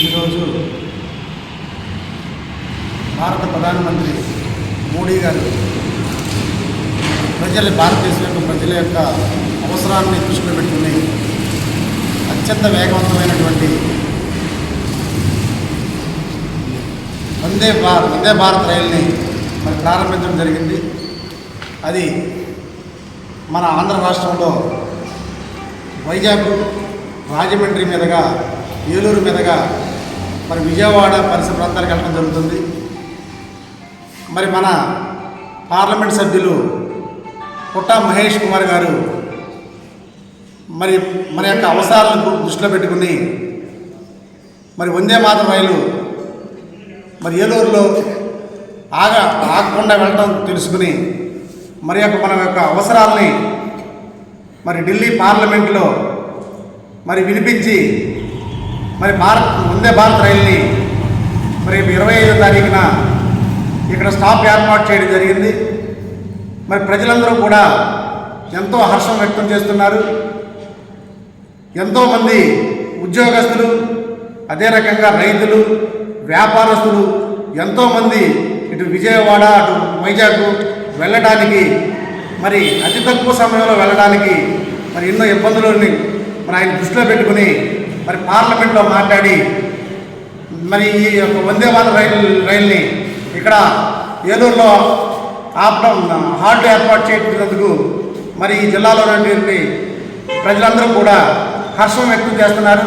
ఈరోజు భారత ప్రధానమంత్రి మోడీ గారు ప్రజల భారతదేశం యొక్క ప్రజల యొక్క అవసరాన్ని దృష్టిలో పెట్టుకుని అత్యంత వేగవంతమైనటువంటి వందే భారత్ వందే భారత్ రైల్ని మరి ప్రారంభించడం జరిగింది. అది మన ఆంధ్ర రాష్ట్రంలో వైజాగ్ రాజమండ్రి మీదుగా ఏలూరు మీదుగా మరి విజయవాడ పరిసర ప్రాంతాలకు వెళ్ళడం జరుగుతుంది. మరి మన పార్లమెంట్ సభ్యులు పుట్టా మహేష్ కుమార్ గారు మరి మన యొక్క అవసరాలను దృష్టిలో పెట్టుకుని మరి వందే మాతం రైలు మరి ఏలూరులో ఆగ ఆగకుండా వెళ్ళడం తెలుసుకుని మరి యొక్క మన యొక్క అవసరాలని మరి ఢిల్లీ పార్లమెంట్లో మరి వినిపించి మరి భారత్ వందే భారత్ రైల్ని మరి ఇరవై ఐదో తారీఖున ఇక్కడ స్టాప్ ఏర్పాటు చేయడం జరిగింది. మరి ప్రజలందరూ కూడా ఎంతో హర్షం వ్యక్తం చేస్తున్నారు. ఎంతోమంది ఉద్యోగస్తులు అదే రకంగా రైతులు వ్యాపారస్తులు ఎంతోమంది ఇటు విజయవాడ అటు వైజాగ్ వెళ్ళడానికి మరి అతి తక్కువ సమయంలో వెళ్ళడానికి మరి ఎన్నో ఇబ్బందులని మరి ఆయన దృష్టిలో పెట్టుకుని మరి పార్లమెంట్లో మాట్లాడి మరి ఈ యొక్క వందే భారత్ రైలు రైల్ని ఇక్కడ ఏలూరులో ఆపడం హాల్ట్ ఏర్పాటు చేయించినందుకు మరి ఈ జిల్లాలో ఉన్నటువంటి ప్రజలందరూ కూడా హర్షం వ్యక్తం చేస్తున్నారు.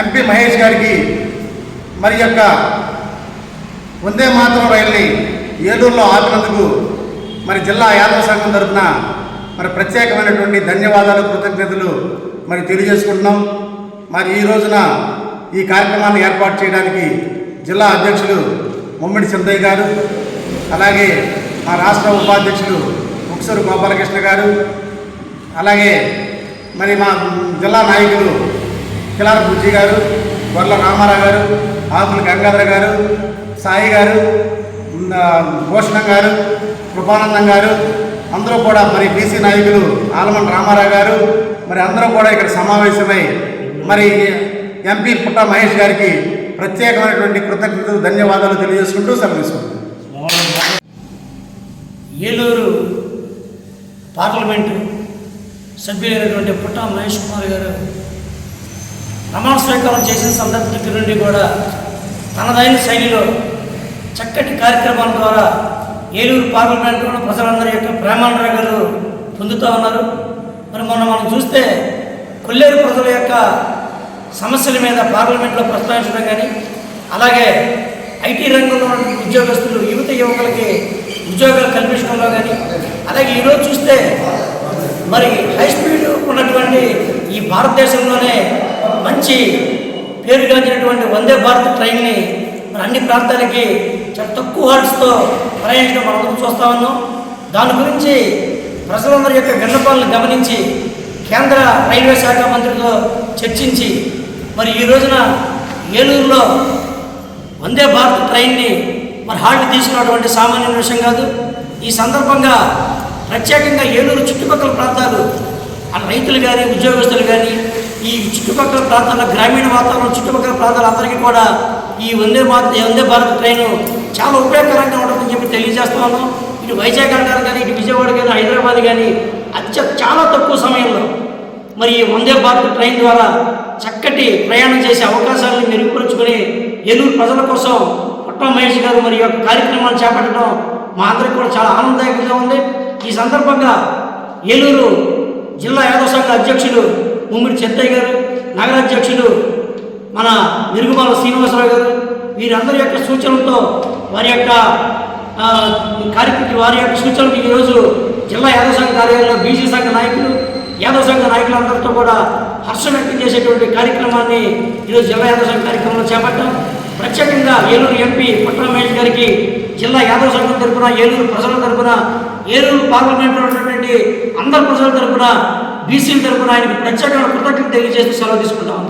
ఎంపీ మహేష్ గారికి మరి యొక్క వందే మాతరం రైల్ని ఏలూరులో ఆపినందుకు మరి జిల్లా యాదవ సంఘం తరఫున మరి ప్రత్యేకమైనటువంటి ధన్యవాదాలు కృతజ్ఞతలు మరి తెలియజేసుకుంటున్నాం. మరి ఈ రోజున ఈ కార్యక్రమాన్ని ఏర్పాటు చేయడానికి జిల్లా అధ్యక్షులు ముమ్మిడి సింధయ్య గారు అలాగే మా రాష్ట్ర ఉపాధ్యక్షులు ముక్సరు గోపాలకృష్ణ గారు అలాగే మరి మా జిల్లా నాయకులు కిలార బుజ్జి గారు గొర్ల రామారావు గారు ఆకుల గంగాధర గారు సాయి గారు భూషణం గారు కృపానందం గారు అందరూ కూడా మరి బీసీ నాయకులు ఆలమన్ రామారావు గారు మరి అందరూ కూడా ఇక్కడ సమావేశమై మరి ఎంపీ పుట్ట మహేష్ గారికి ప్రత్యేకమైనటువంటి కృతజ్ఞతలు ధన్యవాదాలు తెలియజేసుకుంటూ సెలవు ఏలూరు పార్లమెంటు సభ్యులైనటువంటి పుట్ట మహేష్ కుమార్ గారు ప్రమాణ స్వీకారం చేసిన సందర్భ దగ్గర నుండి కూడా తనదైన శైలిలో చక్కటి కార్యక్రమాల ద్వారా ఏలూరు పార్లమెంట్లో ప్రజలందరి యొక్క ప్రేమానురాగాలు పొందుతూ ఉన్నారు. మరి మొన్న మనం చూస్తే కొల్లేరు ప్రజల యొక్క సమస్యల మీద పార్లమెంట్లో ప్రస్తావించడం కానీ అలాగే ఐటీ రంగంలో ఉద్యోగస్తులు యువత యువకులకి ఉద్యోగాలు కల్పించడంలో కానీ అలాగే ఈరోజు చూస్తే మరి హై స్పీడ్ ఉన్నటువంటి ఈ భారతదేశంలోనే మంచి పేరుగాంచినటువంటి వందే భారత్ ట్రైన్ని మరి అన్ని ప్రాంతాలకి చాలా తక్కువ హార్ట్స్తో ప్రయాణించడం మనం అందరం చూస్తా ఉన్నాం. దాని గురించి ప్రజలందరి యొక్క విన్నపాలను గమనించి కేంద్ర రైల్వే శాఖ మంత్రితో చర్చించి మరి ఈ రోజున ఏలూరులో వందే భారత్ ట్రైన్ని మరి హాల్ట్ తీసుకున్నటువంటి సామాన్య విషయం కాదు. ఈ సందర్భంగా ప్రత్యేకంగా ఏలూరు చుట్టుపక్కల ప్రాంతాలు ఆ రైతులు కానీ ఉద్యోగస్తులు కానీ ఈ చుట్టుపక్కల ప్రాంతాల గ్రామీణ వాతావరణం చుట్టుపక్కల ప్రాంతాలందరికీ కూడా ఈ వందే భారత్ వందే భారత్ ట్రైన్ చాలా ఉపయోగకరంగా ఉంటుందని చెప్పి తెలియజేస్తా ఉన్నాం. ఇటు వైజాగ్ అంటారు కానీ ఇటు విజయవాడ కానీ హైదరాబాద్ కానీ అత్య చాలా తక్కువ సమయంలో మరి ఈ వందే భారత్ ట్రైన్ ద్వారా చక్కటి ప్రయాణం చేసే అవకాశాలను మెరుగుపరుచుకుని ఏలూరు ప్రజల కోసం పట్టణ మహేష్ గారు మరి యొక్క కార్యక్రమాన్ని చేపట్టడం మా అందరికి కూడా చాలా ఆనందదాయకంగా ఉంది. ఈ సందర్భంగా ఏలూరు జిల్లా యాదవ సంఘ అధ్యక్షులు ముమ్మిడి చెత్తయ్య గారు నగరాధ్యక్షులు మన నిరుగుమాల శ్రీనివాసరావు గారు వీరందరి యొక్క సూచనలతో వారి యొక్క కార్యక్రమ వారి యొక్క సూచనలకు ఈరోజు జిల్లా యాదవ సంఘ కార్యాలయంలో బీసీ సంఘ నాయకులు యాదవ సంఘ నాయకులందరితో కూడా హర్షం వ్యక్తం చేసేటువంటి కార్యక్రమాన్ని ఈరోజు జిల్లా యాదవ సంఘ కార్యక్రమంలో చేపట్టాం. ప్రత్యేకంగా ఏలూరు ఎంపీ పట్ల మహేష్ గారికి జిల్లా యాదవ సంఘం తరపున ఏలూరు ప్రజల తరపున ఏలూరు పార్లమెంట్లో ఉన్నటువంటి అందరు ప్రజల తరపున బీసీల తరపున ఆయనకి ప్రత్యేకమైన కృతజ్ఞత తెలియజేస్తూ సెలవు తీసుకుంటాం